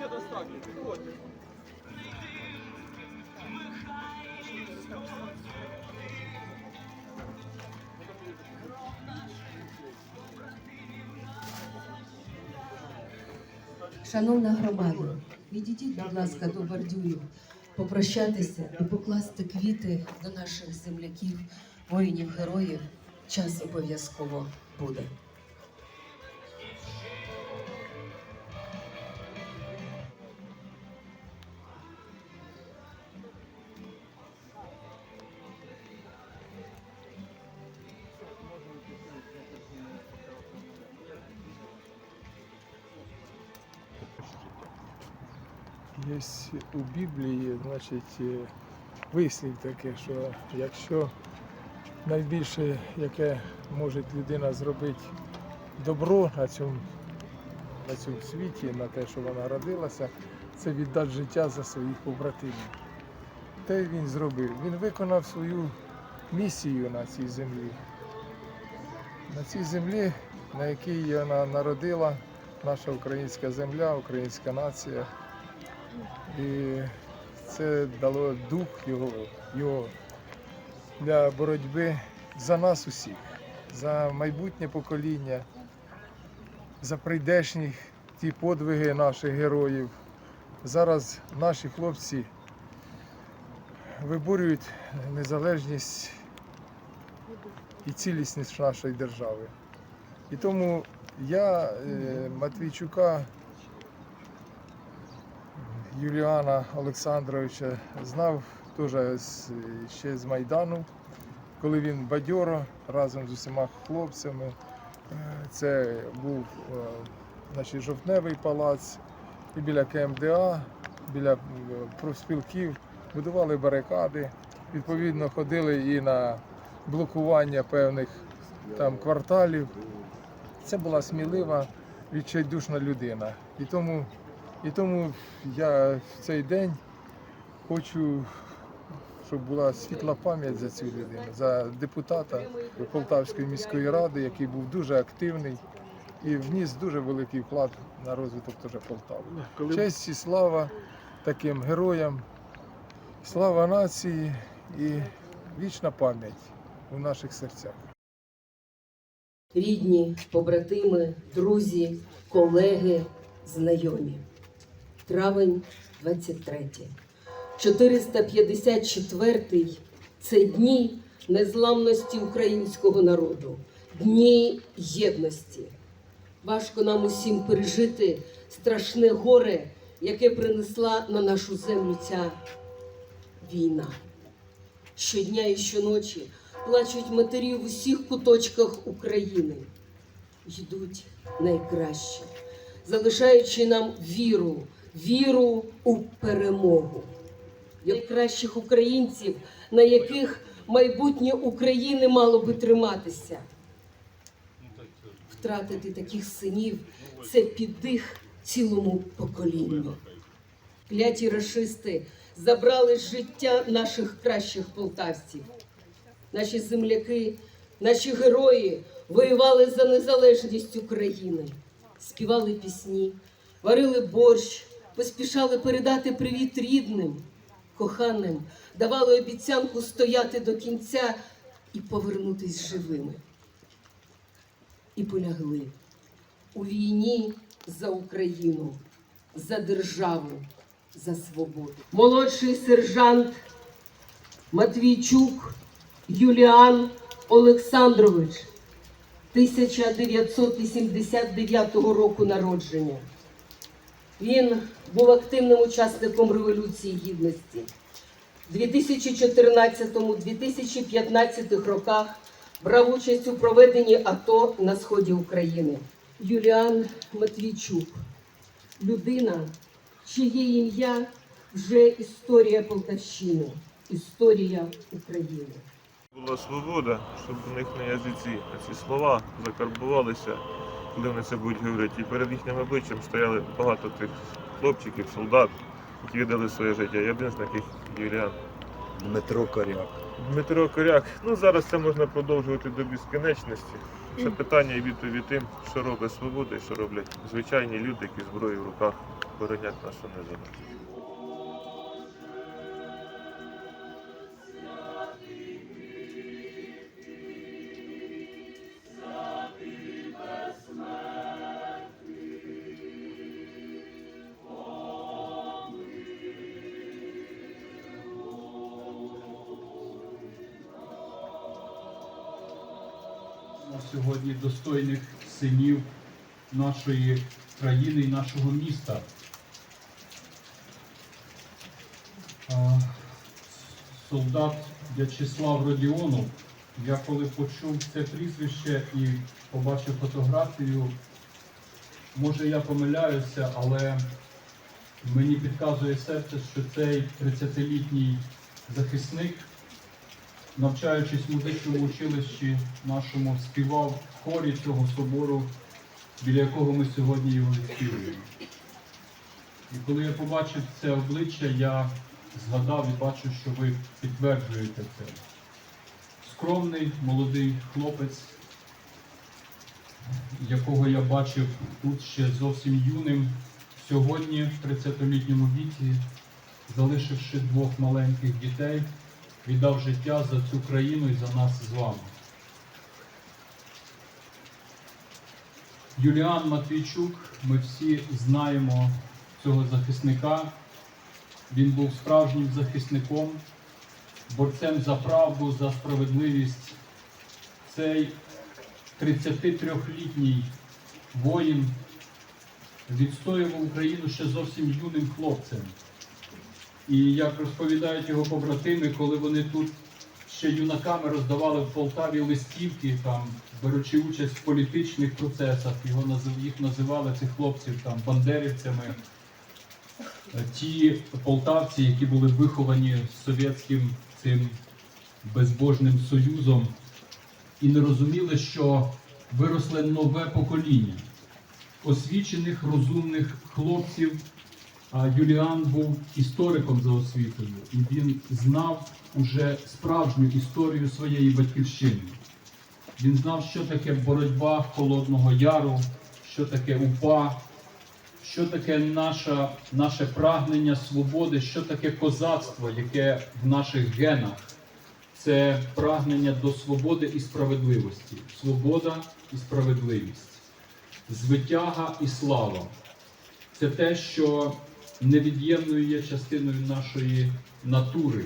Місця достатньо, підходьте. Шановна громада, відійдіть, будь ласка, до бордюрів, попрощатися і покласти квіти до наших земляків, воїнів, героїв. Час обов'язково буде. Є у Біблії, значить, е, вислів таке, що якщо найбільше, яке може людина зробити добро на цьому, на цьому світі, на те, що вона родилася, це віддати життя за своїх побратимів. Те він зробив. Він виконав свою місію на цій землі. На цій землі, на якій вона народила наша українська земля, українська нація. І це дало дух його, його для боротьби за нас усіх, за майбутнє покоління, за прийдешні ті подвиги наших героїв. Зараз наші хлопці виборюють незалежність і цілісність нашої держави. І тому я е, Матвійчука Юліана Олександровича знав теж ще з Майдану, коли він бадьоро разом з усіма хлопцями. е, Це був е, значить, жовтневий палац, і біля КМДА, біля профспілків будували барикади. Відповідно, ходили і на блокування певних там кварталів. Це була смілива, відчайдушна людина. І тому і тому я в цей день хочу, щоб була світла пам'ять за цю людину, за депутата Полтавської міської ради, який був дуже активний і вніс дуже великий вклад на розвиток теж Полтави. Честь і слава таким героям, слава нації і вічна пам'ять у наших серцях. Рідні, побратими, друзі, колеги, знайомі. Травень 23. 454 це дні незламності українського народу, дні єдності. Важко нам усім пережити страшне горе, яке принесла на нашу землю ця війна. Щодня і щоночі плачуть матері в усіх куточках України. Йдуть найкраще, залишаючи нам віру, віру у перемогу. Найкращих українців, на яких майбутнє України мало би триматися. Втратити таких синів це піддих цілому поколінню. Кляті рашисти забрали життя наших кращих полтавців. Наші земляки, наші герої воювали за незалежність України, співали пісні, варили борщ, поспішали передати привіт рідним, коханим, давали обіцянку стояти до кінця і повернутись живими. І полягли у війні за Україну, за державу, за свободу. Молодший сержант Матвійчук Юліан Олександрович, 1989 року народження. Він був активним учасником Революції Гідності. У 2014-2015 роках брав участь у проведенні АТО на сході України. Юліан Матвійчук, людина, чиє ім'я вже історія Полтавщини, історія України. Була свобода, щоб у них на язиці ці слова закарбувалися, коли вони це будуть говорити. І перед їхнім обличчям стояли багато тих хлопчиків, солдат, які віддали своє життя. І один з таких Юліан. Дмитро Коряк. Дмитро Коряк. Ну зараз це можна продовжувати до безкінечності. Це питання і відповідь тим, що робить свобода і що роблять звичайні люди, які зброю в руках боронять нашу незалежність. Сьогодні достойних синів нашої країни і нашого міста. Солдат В'ячеслав Родіонов. Я коли почув це прізвище і побачив фотографію, може я помиляюся, але мені підказує серце, що цей 30-літній захисник навчаючись в музичному училищі нашому, співав в хорі цього собору, біля якого ми сьогодні його відспівуємо. І коли я побачив це обличчя, я згадав і бачу, що ви підтверджуєте це. Скромний молодий хлопець, якого я бачив тут ще зовсім юним, сьогодні, в 30-літньому віці, залишивши двох маленьких дітей, віддав життя за цю країну і за нас з вами. Юліан Матвійчук, ми всі знаємо цього захисника. Він був справжнім захисником, борцем за правду, за справедливість. Цей 33-літній воїн відстоював Україну ще зовсім юним хлопцем. І як розповідають його побратими, коли вони тут ще юнаками роздавали в Полтаві листівки, там, беручи участь в політичних процесах, його їх називали цих хлопців там бандерівцями. Ті полтавці, які були виховані совєтським цим безбожним союзом, і не розуміли, що виросле нове покоління освічених, розумних хлопців, Юліан був істориком за освітою, і він знав уже справжню історію своєї батьківщини. Він знав, що таке боротьба Холодного Яру, що таке УПА, що таке наша, наше прагнення свободи, що таке козацтво, яке в наших генах. Це прагнення до свободи і справедливості. Свобода і справедливість, звитяга і слава це те, що невід'ємною є частиною нашої натури.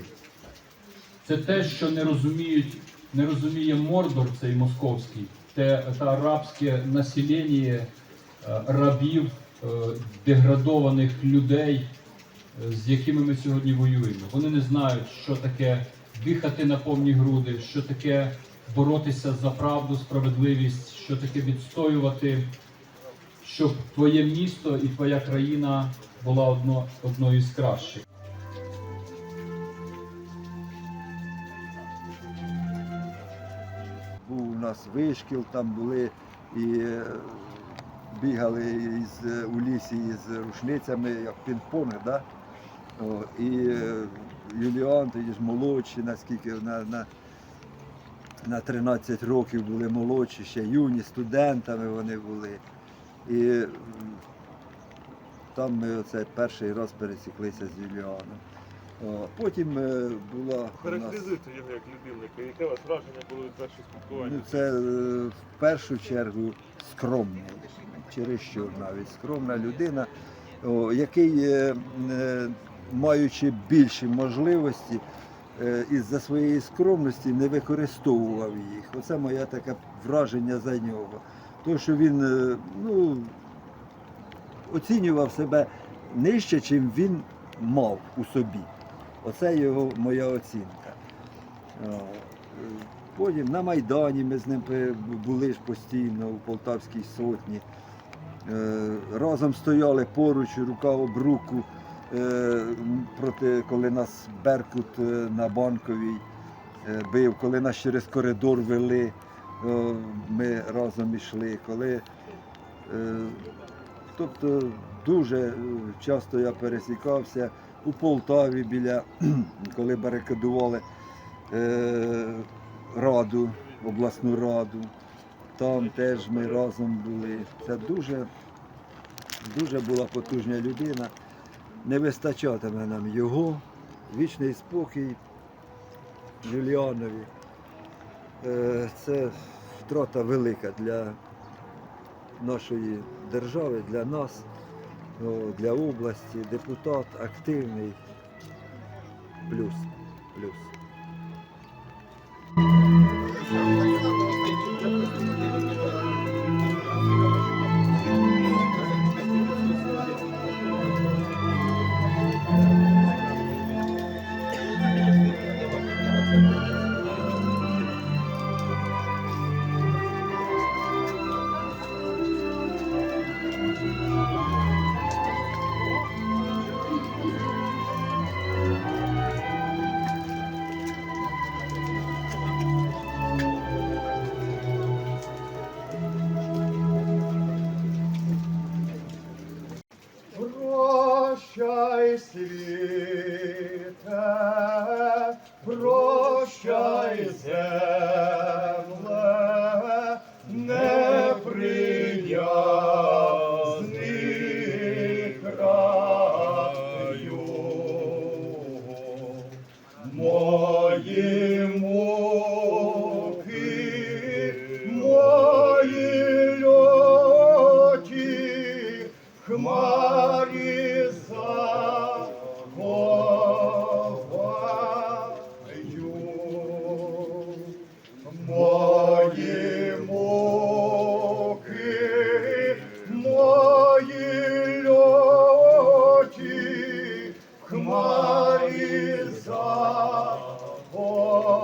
Це те, що не розуміють, не розуміє Мордор цей московський, те та рабське населення е, рабів, е, деградованих людей, е, з якими ми сьогодні воюємо. Вони не знають, що таке дихати на повні груди, що таке боротися за правду, справедливість, що таке відстоювати щоб твоє місто і твоя країна була одно, одною з кращих. Був у нас вишкіл, там були і е, бігали із, е, у лісі із рушницями, як пінг-понг, да? О, і е, Юліан тоді ж молодші, наскільки на, на, на 13 років були молодші, ще юні, студентами вони були. І там ми оце перший раз пересіклися з Юліаном. О, Потім е, була. Характеризуйте його як людинника. Яке у вас враження було від першого спілкування? Ну, це е, в першу чергу скромний, чересчур навіть скромна людина, о, який, е, е, маючи більші можливості, е, із-за своєї скромності не використовував їх. Оце моє таке враження за нього. Тому що він е, ну, оцінював себе нижче, чим він мав у собі. Оце його моя оцінка. Е, Потім на Майдані ми з ним були ж постійно у Полтавській сотні. Е, Разом стояли поруч, рука об руку, проти, коли нас Беркут на банковій бив, коли нас через коридор вели, ми разом ішли. Коли, е, тобто дуже е, часто я пересікався у Полтаві біля, коли барикадували е, раду, обласну раду. Там теж ми разом були. Це дуже дуже була потужна людина. Не вистачатиме нам його. Вічний спокій Юліанові. Е, Це втрата велика для нашої держави, для нас, для області. Депутат активний. Плюс. Плюс.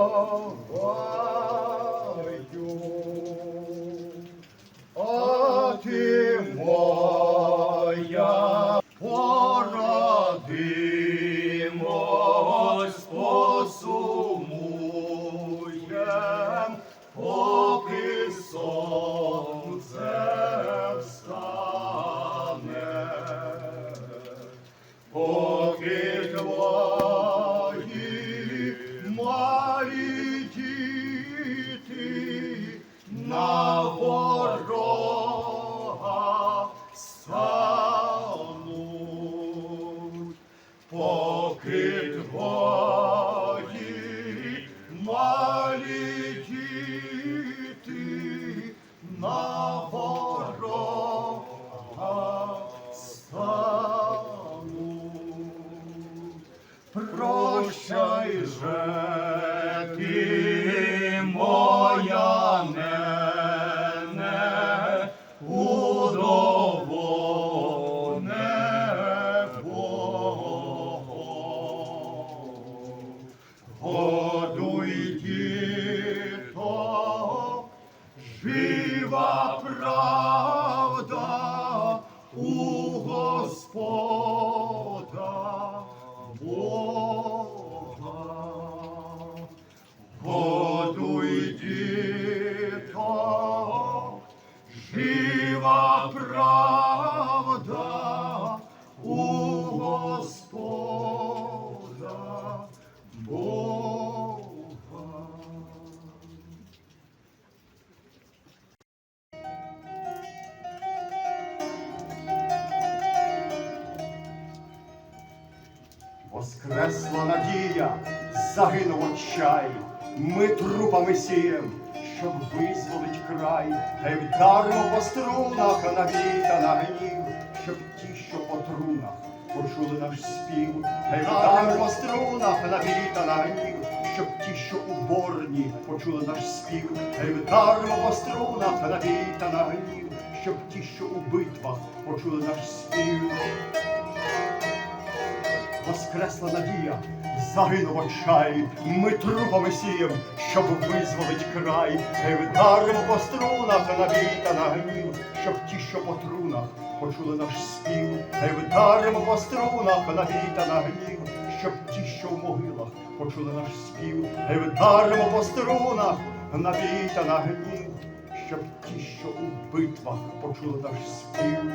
Oh. Ти, Годуй діток, ми трупами сієм, щоб визволить край, та й вдаримо по струнах на бій та на гнів, щоб ті, що по трунах почули наш спів, та й вдаримо по струнах на бій на гнів, щоб ті, що у борні почули наш спів, та й вдаримо по струнах на бій на гнів, щоб ті, що у битвах почули наш спів. Воскресла надія, загинув очай, ми трупами сієм, щоб визволить край, вдаримо по струнах на бій та на гнів, щоб ті, що по трунах почули наш спів, вдаримо по струнах на бій та на гнів, щоб ті, що в могилах почули наш спів, вдаримо по струнах на бій та на гнів, щоб ті, що у битвах почули наш спів.